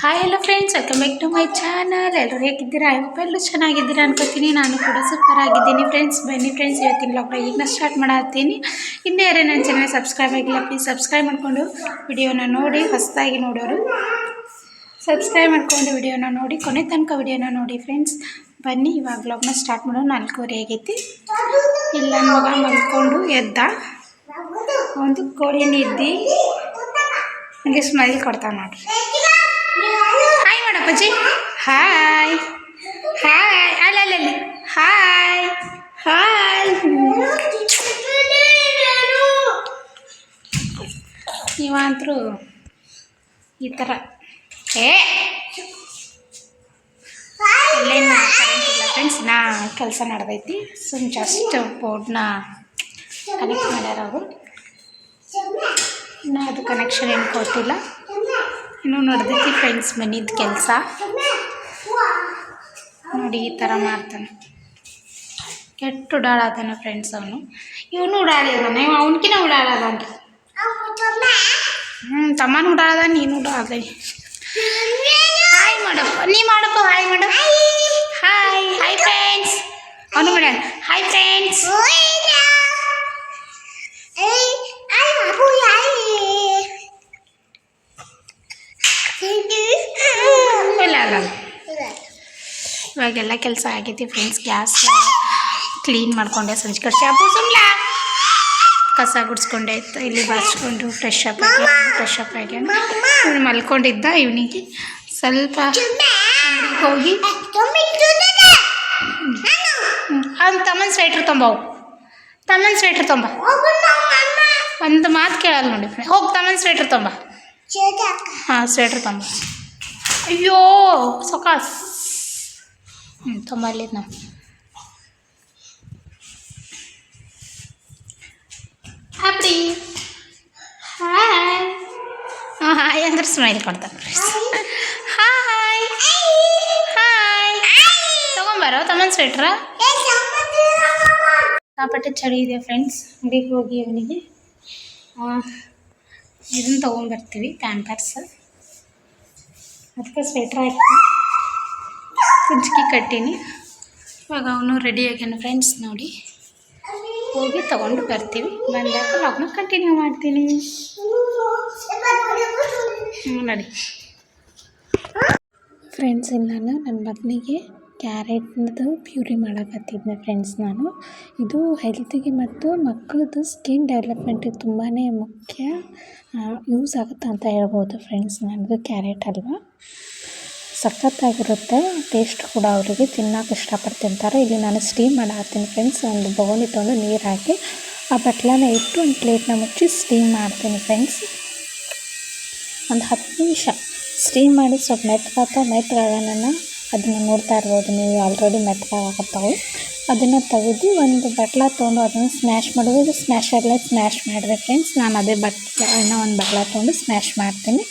Hi hello friends welcome back to my channel ಎಲ್ಲರೂ ಹೇಗಿದ್ದೀರಾ? ಎಲ್ಲೂ ಚೆನ್ನಾಗಿದ್ದೀರಾ ಅನ್ಕೋತೀನಿ. ನಾನು ಕೂಡ ಸೂಪರ್ ಆಗಿದ್ದೀನಿ ಫ್ರೆಂಡ್ಸ್ ಬನ್ನಿ ಫ್ರೆಂಡ್ಸ್ ಇವತ್ತಿನ ಲಾಕ್ಡೌನ್ ಈಗ ಸ್ಟಾರ್ಟ್ ಮಾಡತ್ತೀನಿ. ಇನ್ನೂ ಯಾರೇ ನನ್ನ ಚೆನ್ನಾಗಿ ಸಬ್ಸ್ಕ್ರೈಬ್ ಆಗಿಲ್ಲ ಪ್ಲೀಸ್ ಸಬ್ಸ್ಕ್ರೈಬ್ ಮಾಡಿಕೊಂಡು ವಿಡಿಯೋನ ನೋಡಿ, ಹೊಸದಾಗಿ ನೋಡೋರು ಸಬ್ಸ್ಕ್ರೈಬ್ ಮಾಡ್ಕೊಂಡು ವಿಡಿಯೋನ ನೋಡಿ, ಕೊನೆ ತನಕ ವಿಡಿಯೋನ ನೋಡಿ ಫ್ರೆಂಡ್ಸ್ ಬನ್ನಿ, ಇವಾಗ ಬ್ಲಾಗ್ನ ಸ್ಟಾರ್ಟ್ ಮಾಡೋ ನಾಲ್ಕೂವರೆ ಆಗೈತಿ. ಇಲ್ಲ ಮಗ ಮಲ್ಕೊಂಡು ಎದ್ದ. ಒಂದು ಕೋಳಿ ನಿದ್ದಿ ನನಗೆ ಸ್ಮೈಲ್ ಕೊಡ್ತಾನೆ ನೋಡ್ರಿ. ಹಾಯ್ ಮಾಡಪ್ಪಜ್ಜಿ ಹಾಯ್ ಹಾಯ್ ಅಲ್ಲ ಅಲ್ಲ ಅಲ್ಲಿ ಹಾಯ್ ಹಾಯ್ ನೀವಂತರೂ ಈ ಥರ ಏ ಅಲ್ಲೇನು ಕರೆಂಟ್ ಇಲ್ಲ ಫ್ರೆಂಡ್ಸ್ ನಾ ಕೆಲಸ ನಡೆದೈತಿ ಸುಮ್ ಜಸ್ಟ್ ಬೋರ್ಡ್ನ ಕನೆಕ್ಟ್ ಮಾಡ್ಯಾರ ಅವರು ಇನ್ನು ಅದು ಕನೆಕ್ಷನ್ ಏನು ಕೊಟ್ಟಿಲ್ಲ ಇನ್ನೂ ನಡೆದೈತಿ ಫ್ರೆಂಡ್ಸ್ ಮನಿದ ಕೆಲಸ ನೋಡಿ ಈ ಥರ ಮಾಡ್ತಾನೆ ಕೆಟ್ಟ ಉಡಾಳದಾನ ಫ್ರೆಂಡ್ಸ್ ಅವನು ಇವನು ಉಡಾಳಿ ಅದಾನ ಇವ ಅವನಕಿನ ಉಡಾಳದಾನ ಹ್ಞೂ ತಮ್ಮನ ಉಡಾಳದ ನೀನು ಉಡಾಳದ ಹಾಯ್ ಮಾಡಪ್ಪ ನೀ ಮಾಡಪ್ಪ ಹಾಯ್ ಮಾಡು ಹಾಯ್ ಹಾಯ್ ಫ್ರೆಂಡ್ಸ್ ಅವನು ಮಾಡ್ಯಾನ ಹಾಯ್ ಫ್ರೆಂಡ್ಸ್ ಇಲ್ಲ ಅಲ್ಲ ಇವಾಗೆಲ್ಲ ಕೆಲಸ ಆಗೈತಿ ಫ್ರೆಂಡ್ಸ್ ಗ್ಯಾಸ್ ಕ್ಲೀನ್ ಮಾಡ್ಕೊಂಡೆ ಸಂಜೆ ಕಡೆ ಹಬ್ಬ ಸುಮ್ಮನೆ ಕಸ ಗುಡಿಸ್ಕೊಂಡೆ ಇತ್ತು ಇಲ್ಲಿ ಬಾಚ್ಕೊಂಡು ಫ್ರೆಶ್ ಅಪ್ ಆಗಿ ಫ್ರೆಶ್ ಅಪ್ ಆಗಿ ಮಲ್ಕೊಂಡಿದ್ದ ಇವನಿಗೆ ಸ್ವಲ್ಪ ಹೋಗಿ. ಅವ್ನು ತಮ್ಮನ ಸ್ವೆಟ್ರ್ ತೊಂಬವು ತಮ್ಮನ ಸ್ವೆಟ್ರ್ ತೊಂಬ. ಒಂದು ಮಾತು ಕೇಳಲ್ಲ ನೋಡಿ ಹೋಗಿ ತಮ್ಮನ ಸ್ವೆಟ್ರ್ ತೊಂಬ. ಹಾಂ ಸ್ವೆಟ್ರ್ ತೊಂಬ. ಅಯ್ಯೋ ಸೊಕಾಸ್. ಹ್ಞೂ ತುಂಬ ಅಲ್ಲಿದ್ದು ನಾವು ಹ್ಯಾಪಿ ಹಾಯ್ ಹಾಯ್ ಅಂದ್ರೆ ಸ್ಮೈಲ್ ಕೊಡ್ತಾರೆ ಹಾಯ್ ಹಾಯ್ ತೊಗೊಂಬಾರೋ ತಮ್ಮನ ಸ್ವೆಟ್ರ ಕಾಪಟ್ಟೆ ಚಳಿ ಇದೆ ಫ್ರೆಂಡ್ಸ್ ಅಂಗಡಿಗೆ ಹೋಗಿ ಅವನಿಗೆ. ಇದನ್ನು ತೊಗೊಂಬರ್ತೀವಿ ಪ್ಯಾಂಪರ್ಸ್ ಅದಕ್ಕೆ ಸ್ವೆಟ್ರ್ ಹಾಕಿ ಕುಂಚಿಗೆ ಕಟ್ಟೀನಿ. ಇವಾಗ ಅವನು ರೆಡಿ ಆಗ್ಯಾನ ಫ್ರೆಂಡ್ಸ್ ನೋಡಿ. ಹೋಗಿ ತೊಗೊಂಡು ಬರ್ತೀವಿ. ಬಂದಾಗ ಲಾಗ್ನ ಕಂಟಿನ್ಯೂ ಮಾಡ್ತೀನಿ. ನೋಡಿ. ಫ್ರೆಂಡ್ಸ್ ಇಲ್ಲ ನಾನು ನನ್ನ ಮಗನಿಗೆ ಕ್ಯಾರೆಟ್ನದು ಪ್ಯೂರಿ ಮಾಡಕತ್ತಿದ್ದೆ ಫ್ರೆಂಡ್ಸ್ ನಾನು. ಇದು ಹೆಲ್ತಿಗೆ ಮತ್ತು ಮಕ್ಕಳದ್ದು ಸ್ಕಿನ್ ಡೆವಲಪ್ಮೆಂಟಿಗೆ ತುಂಬಾ ಮುಖ್ಯ ಯೂಸ್ ಆಗುತ್ತೆ ಅಂತ ಹೇಳ್ಬೋದು ಫ್ರೆಂಡ್ಸ್ ನನಗೆ ಕ್ಯಾರೆಟ್ ಹಲ್ವಾ ಸಖತ್ತಾಗಿರುತ್ತೆ. ಟೇಸ್ಟ್ ಕೂಡ ಅವರಿಗೆ ತಿನ್ನೋಕೆ ಇಷ್ಟಪಟ್ಟು ತಿಂತಾರೆ ಇಲ್ಲಿ ನಾನು ಸ್ಟೀಮ್ ಮಾಡಾಕ್ತೀನಿ ಫ್ರೆಂಡ್ಸ್ ಒಂದು ಬೌಲಿ ತೊಗೊಂಡು ನೀರು ಹಾಕಿ, ಆ ಬಟ್ಲನ ಇಟ್ಟು ಒಂದು ಪ್ಲೇಟ್ನ ಮುಚ್ಚಿ ಸ್ಟೀಮ್ ಮಾಡ್ತೀನಿ ಫ್ರೆಂಡ್ಸ್ ಒಂದು ಹತ್ತು ನಿಮಿಷ ಸ್ಟೀಮ್ ಮಾಡಿ ಸ್ವಲ್ಪ ಮೆತ್ಕಾತ ಮೆತ್ಕಾಗೋಣ ಅದನ್ನು ನೋಡ್ತಾ ಇರ್ಬೋದು ನೀವು. ಆಲ್ರೆಡಿ ಮೆತ್ಕಾಗತ್ತವು ಅದನ್ನು ತೆಗೆದು ಒಂದು ಬಟ್ಲ ತೊಗೊಂಡು ಅದನ್ನು ಸ್ಮ್ಯಾಶ್ ಮಾಡೋದು ಸ್ಮ್ಯಾಶರ್ಲೆ ಸ್ಮ್ಯಾಶ್ ಮಾಡಿದೆ ಫ್ರೆಂಡ್ಸ್ ನಾನು ಅದೇ ಬಟ್ಲ ಒಂದು ಬಟ್ಲ ತೊಗೊಂಡು ಸ್ಮ್ಯಾಶ್ ಮಾಡ್ತೀನಿ.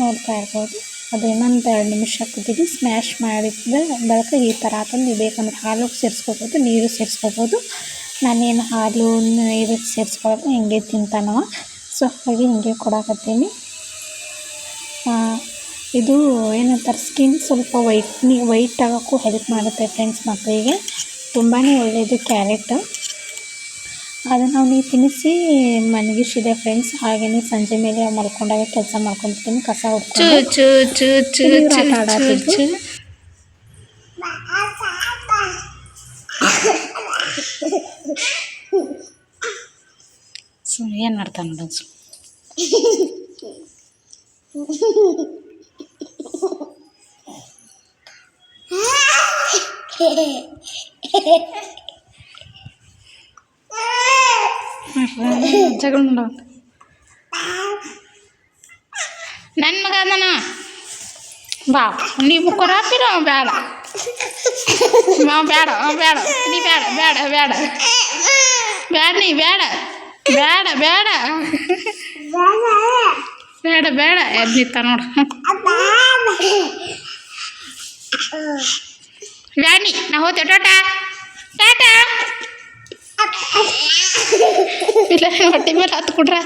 ನೋಡ್ತಾ ಇರ್ಬೋದು. ಅದು ಇನ್ನೊಂದು ಎರಡು ನಿಮಿಷ ಕುದಿದು ಸ್ಮ್ಯಾಶ್ ಮಾಡಿದ ಬಳಿಕ ಈ ಥರ ನೀವು ಬೇಕಂದ್ರೆ ಹಾಲು ಸೇರಿಸ್ಕೋಬೋದು, ನೀರು ಸೇರಿಸ್ಕೋಬೋದು. ನಾನೇನು ಹಾಲು, ನೀರು ಸೇರಿಸ್ಕೊಳ್ಳೋದು ಹಿಂಗೆ ತಿಂತಾನವ. ಸೊ ಹಾಗಾಗಿ ಹಿಂಗೆ ಕೊಡಕತ್ತೀನಿ. ಇದು ಏನಂತಾರೆ ಸ್ಕಿನ್ ಸ್ವಲ್ಪ ವೈಟ್ ನೀ ವೈಟ್ ಆಗೋಕ್ಕೂ ಹೆಲ್ಪ್ ಮಾಡುತ್ತೆ ಫ್ರೆಂಡ್ಸ್ ಮಕ್ಕಳಿಗೆ ತುಂಬಾ ಒಳ್ಳೆಯದು ಕ್ಯಾರೆಟ್ ಅದನ್ನು ಅವನಿಗೆ ತಿನ್ನಿಸಿ ಮನಗಿಸಿದೆ ಫ್ರೆಂಡ್ಸ್ ಹಾಗೆಯೇ ಸಂಜೆ ಮೇಲೆ ಮಲ್ಕೊಂಡಾಗ ಕೆಲಸ ಮಾಡ್ಕೊಂಡ್ಬಿಡ್ತೀನಿ ಕಸ ಹುಡ್ಕೊಂಡು ಸೊ ಏನು ಮಾಡ್ತಾನೆ ನೋಡೋದು ಸು ಜಗಳ ನನ್ನ ಮಗ ಅದನ? ಬಾ, ನೀವು ಕೊರಾತಿರ ಬೇಡ. ಮಾ ಬೇಡ ಬೇಡ. ನೀ ಬೇಡ ಬೇಡ ಬೇಡ. ಬೇಡ, ನೀ ಬೇಡ. ಬೇಡ ಬೇಡ. ಬೇಡ ಬೇಡ. ಎದ್ದು ನಿತ್ತ ನೋಡು. ಬ್ಯಾನಿ ನಾ ಹೋತೆ ಟಾಟಾ ಟಾಟಾ. ಇಲ್ಲ ಹೊಟ್ಟೆ ಮೇಲೆ ಹತ್ತು ಕೊಡ್ರ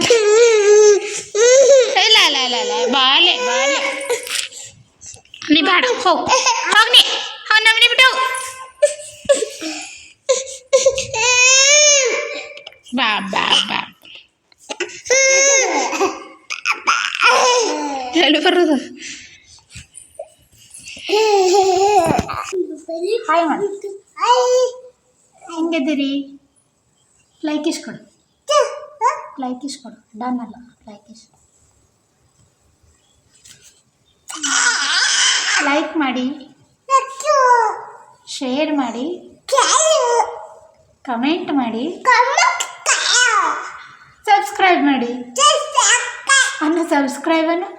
ಇಲ್ಲ ಇಲ್ಲ ಇಲ್ಲ ಇಲ್ಲ ಬಾಲೆ ಬಾಲೆ ಬೇಡ ಹೋಗ್ ಹೋಗ್ನಿ ಹೋಗ್ ನಮ್ಮನೆ ಬಿಟ್ಟು ಹೋಗ್. ಬಾ ಬಾ ಬಾ ಎಲ್ಲಿ ಬರೋದು ಹಾಯ್ ಮಾಡಿ ಹೆಂಗಿದ್ದೀರಿ ಲೈಕ್ ಇಸ್ಕೊಡು ಲೈಕ್ ಇಸ್ಕೊಡು ಡನ್ ಅಲ್ಲ ಲೈಕ್ ಇಸ್ ಲೈಕ್ ಮಾಡಿ ಶೇರ್ ಮಾಡಿ ಕಮೆಂಟ್ ಮಾಡಿ ಸಬ್ಸ್ಕ್ರೈಬ್ ಮಾಡಿ ಅನ್ನ ಸಬ್ಸ್ಕ್ರೈಬ್ ಅನ್ನು